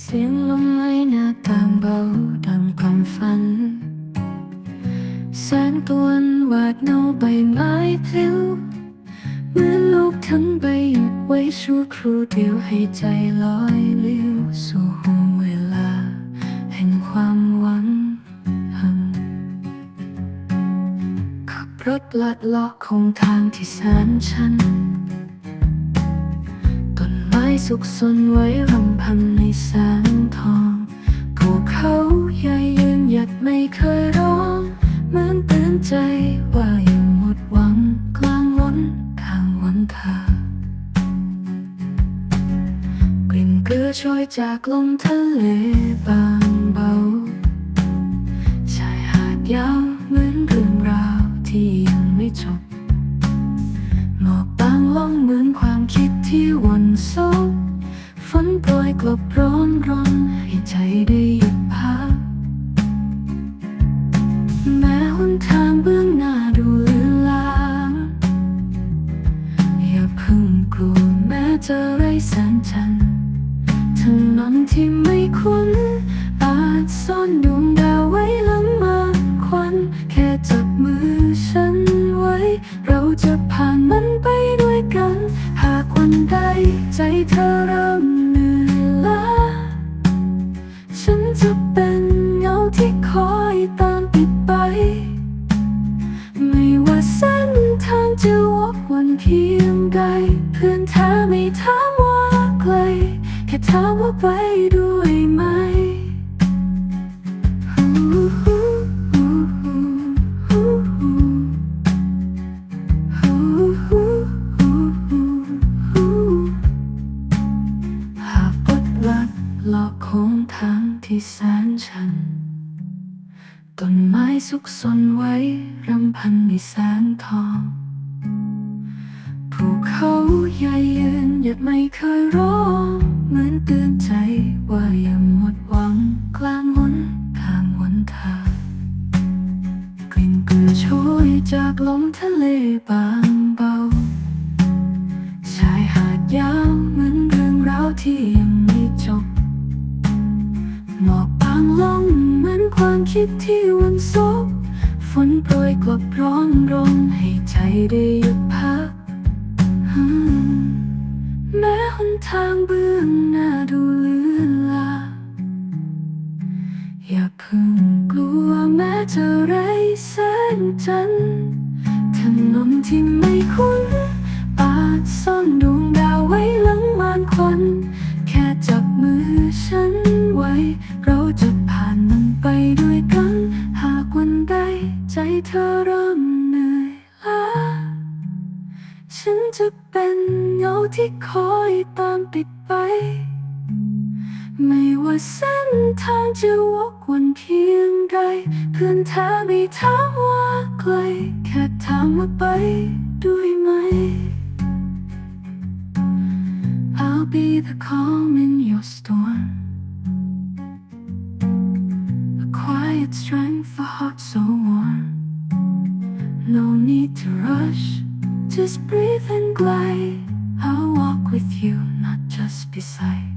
เสียงลมไหลหน้าต่างเบาดังความฝัน แสงตะวันวาดเงาใบไม้พลิ้วเหมือนโลกทั้งใบหยุดไว้ชั่วครู่เดียวให้ใจลอยเลี้ยวสู่ห่วงเวลา แห่งความหวังหันขับรถลัดเลาะคงทางที่แสนชัน สุกสนไว้รำพันในแสงทองภูเขาใหญ่ยืนหยัดไม่เคยร้อง เหมือนเตือนใจว่ายังหมดหวังกลางวันทางวันทางกลิ่นเกลือโชยจากลมทะเลบางเบา ชายหาดยาวเหมือนเรื่องราวที่ยังไม่จบหมอกบางล่องเหมือนความคิดที่วนซบฝนโปรย กลบร้อนร้อนให้ใจได้หยุดพัก แม้หนทางเบื้องหน้าดูลือลางอย่าเพิ่งกลัวแม้จะไร้แสงจันทร์ถนนที่ไม่คุ้น อาจซ่อนดวงดาวไว้หลังมาควันแค่จับมือฉันไว้ เราจะผ่านมันไปด้วยกัน หากวันใดใจเธอเริ่ม เพียงใดเพื่อนเธอไม่ถามว่าไกลแค่ถามว่าไปด้วยไหมหากบทลัดหลอกโค้งทางที่แสนชันต้นไม้สุกสนไว้รำพันในแสงทอง ยืนหยัดไม่เคยร้องเหมือนเตือนใจว่าอย่าหมดหวังกลางหนทางหนทางกลิ่นเกลือโชยจากลมทะเลบางเบา ชายหาดยาวเหมือนเรื่องราวที่ยังไม่จบหมอกบางลงเหมือนความคิดที่วันซบฝนโปรยกลบร้อนรนให้ใจได้หยุด จะไร้แสงจันทร์ถนนที่ไม่คุ้นอาจซ่อนดวงดาวไว้หลังมานควัน แค่จับมือฉันไว้ เราจะผ่านมันไปด้วยกัน หากวันใดใจเธอเริ่มเหนื่อยล้าฉันจะเป็นเงาที่คอยตามติดไป ไม่ว่าเส้นทางจะวกวนเพียงใด เพื่อนเธอไม่ถามว่าไกล แค่ถามว่าไปด้วยไหม I'll be the calm in your storm A quiet strength for heart so warm No need to rush Just breathe and glide I'll walk with you, not just beside